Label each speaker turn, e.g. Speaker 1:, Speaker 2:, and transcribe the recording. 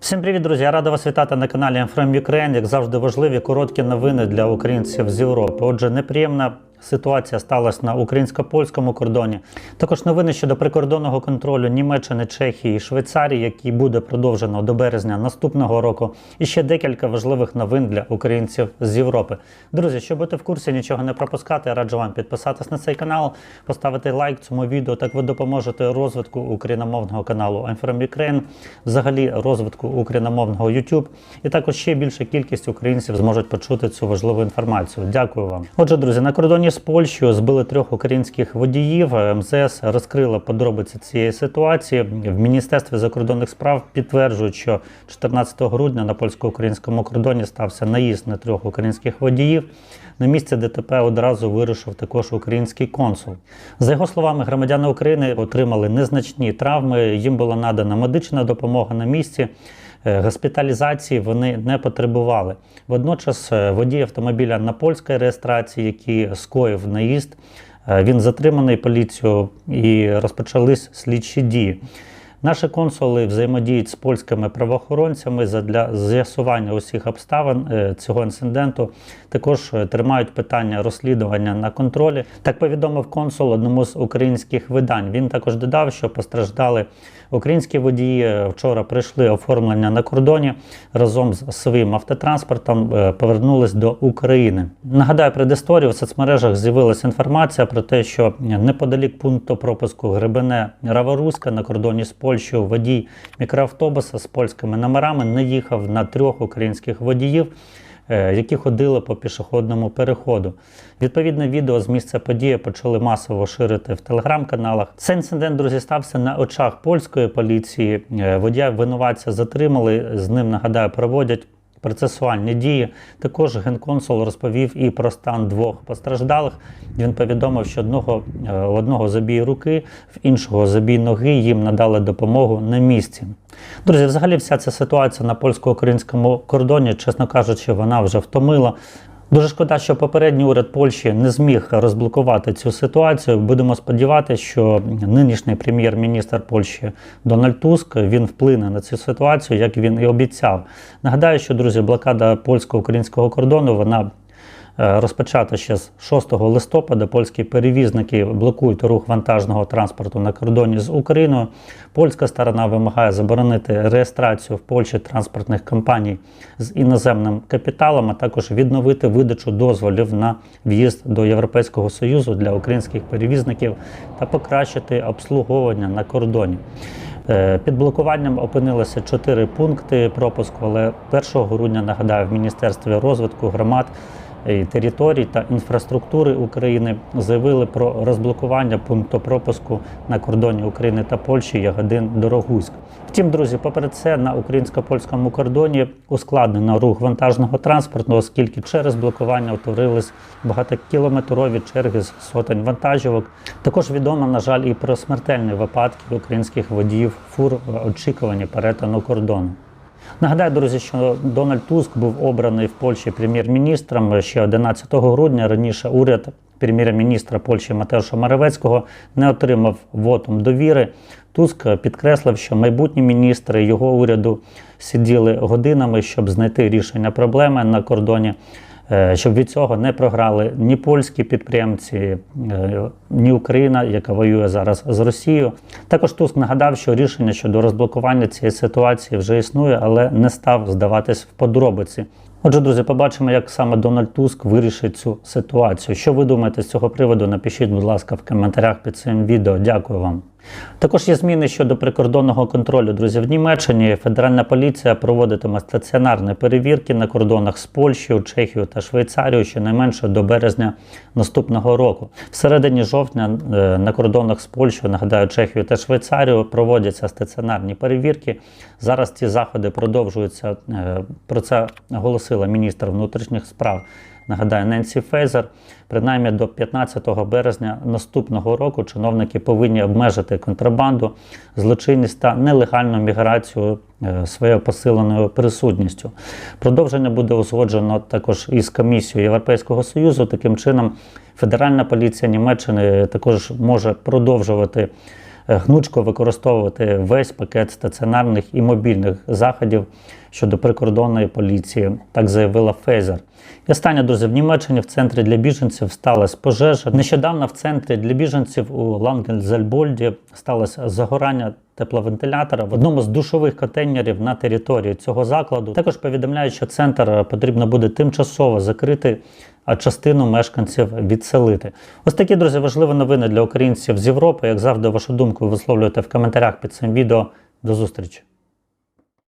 Speaker 1: Всім привіт, друзі! Я рада вас вітати на каналі I'm From Ukraine. Як завжди, важливі короткі новини для українців з Європи. Отже, неприємна ситуація сталася на українсько-польському кордоні. Також новини щодо прикордонного контролю Німеччини, Чехії і Швейцарії, який буде продовжено до березня наступного року. І ще декілька важливих новин для українців з Європи. Друзі, щоб бути в курсі, нічого не пропускати, раджу вам підписатись на цей канал, поставити лайк цьому відео. Так ви допоможете розвитку україномовного каналу I'm From Ukraine, взагалі розвитку україномовного YouTube. І також ще більша кількість українців зможуть почути цю важливу інформацію. Дякую вам. Отже, друзі, на кордоні з Польщею збили трьох українських водіїв. МЗС розкрила подробиці цієї ситуації. В Міністерстві закордонних справ підтверджують, що 14 грудня на польсько-українському кордоні стався наїзд на трьох українських водіїв. На місце ДТП одразу вирушив також український консул. За його словами, громадяни України отримали незначні травми. Їм була надана медична допомога на місці. Е, Госпіталізації вони не потребували. Водночас е, водій автомобіля на польській реєстрації, який скоїв наїзд, е, він затриманий поліцією і розпочались слідчі дії. Наші консули взаємодіють з польськими правоохоронцями для з'ясування усіх обставин е, цього інциденту. Також е, тримають питання розслідування на контролі. Так повідомив консул одному з українських видань. Він також додав, що постраждали українські водії. е, Вчора прийшли оформлення на кордоні разом з своїм автотранспортом. Повернулись до України. Нагадаю, предісторію в соцмережах з'явилася інформація про те, що неподалік пункту пропуску Гребене Раворуська на кордоні з Польщею водій мікроавтобуса з польськими номерами не їхав на трьох українських водіїв. е, Які ходили по пішохідному переходу. Відповідне відео з місця події почали масово ширити в телеграм-каналах. Цей інцидент, друзі, стався на очах польської поліції. Е, Водія винуватця затримали. З ним нагадаю, проводять процесуальні дії. Також генконсул розповів і про стан двох постраждалих. Він повідомив, що одного, е, одного забій руки, в іншого забій ноги їм надали допомогу на місці. Друзі, взагалі, вся ця ситуація на польсько-українському кордоні, чесно кажучи, вона вже втомила. Дуже шкода, що попередній уряд Польщі не зміг розблокувати цю ситуацію. Будемо сподіватися, що нинішній прем'єр-міністр Польщі Дональд Туск він вплине на цю ситуацію, як він і обіцяв. Нагадаю, що друзі, блокада польсько-українського кордону вона е, розпочата ще з 6 листопада. Польські перевізники блокують рух вантажного транспорту на кордоні з Україною. Польська сторона вимагає заборонити реєстрацію в Польщі транспортних компаній з іноземним капіталом, а також відновити видачу дозволів на в'їзд до Європейського Союзу для українських перевізників та покращити обслуговування на кордоні. Е, Під блокуванням опинилися чотири пункти пропуску, але 1 грудня нагадаю в Міністерстві розвитку громад і територій та інфраструктури України заявили про розблокування пункту пропуску на кордоні України та Польщі Ягодин Дорогуськ. Втім, друзі, попри це на українсько-польському кордоні ускладнено рух вантажного транспорту, оскільки через блокування утворились багатокілометрові черги з сотень вантажівок. Також відомо, на жаль, і про смертельні випадки українських водіїв фур в очікуванні перетину кордону. Нагадаю, друзі, що Дональд Туск був обраний в Польщі прем'єр-міністром ще 11 грудня. Раніше уряд прем'єр-міністра Польщі Матеуша Маравецького не отримав вотум довіри. Туск підкреслив, що майбутні міністри його уряду сиділи годинами, щоб знайти рішення проблеми на кордоні. Е, Щоб від цього не програли ні польські підприємці, е, ні Україна, яка воює зараз з Росією. Також Туск нагадав, що рішення щодо розблокування цієї ситуації вже існує, але не став здаватись в подробиці. Отже, друзі, побачимо, як саме Дональд Туск вирішить цю ситуацію. Що ви думаєте з цього приводу? Напишіть, будь ласка, в коментарях під цим відео. Дякую вам. Також є зміни щодо прикордонного контролю. Друзі, в Німеччині федеральна поліція проводитиме стаціонарні перевірки на кордонах з Польщею, Чехією та Швейцарією щонайменше до березня наступного року. В середині жовтня е, на кордонах з Польщею, нагадаю, Чехією та Швейцарією проводяться стаціонарні перевірки. Зараз ці заходи продовжуються. Е, Про це оголосила міністр внутрішніх справ. Нагадаю, Ненсі Фейзер, принаймні до 15 березня наступного року чиновники повинні обмежити контрабанду, злочинність та нелегальну міграцію е, своєю посиленою присутністю. Продовження буде узгоджено також із комісією Європейського Союзу. Таким чином, Федеральна поліція Німеччини також може продовжувати гнучко використовувати весь пакет стаціонарних і мобільних заходів щодо прикордонної поліції, так заявила Фейзер. І останнє, друзі, в Німеччині в центрі для біженців сталася пожежа. Нещодавно в центрі для біженців у Лангельзельбольді сталося загорання тепловентилятора в одному з душових контейнерів на території цього закладу. Також повідомляють, що центр потрібно буде тимчасово закрити, а частину мешканців відселити. Ось такі, друзі, важливі новини для українців з Європи. Як завжди, вашу думку висловлюєте в коментарях під цим відео. До зустрічі!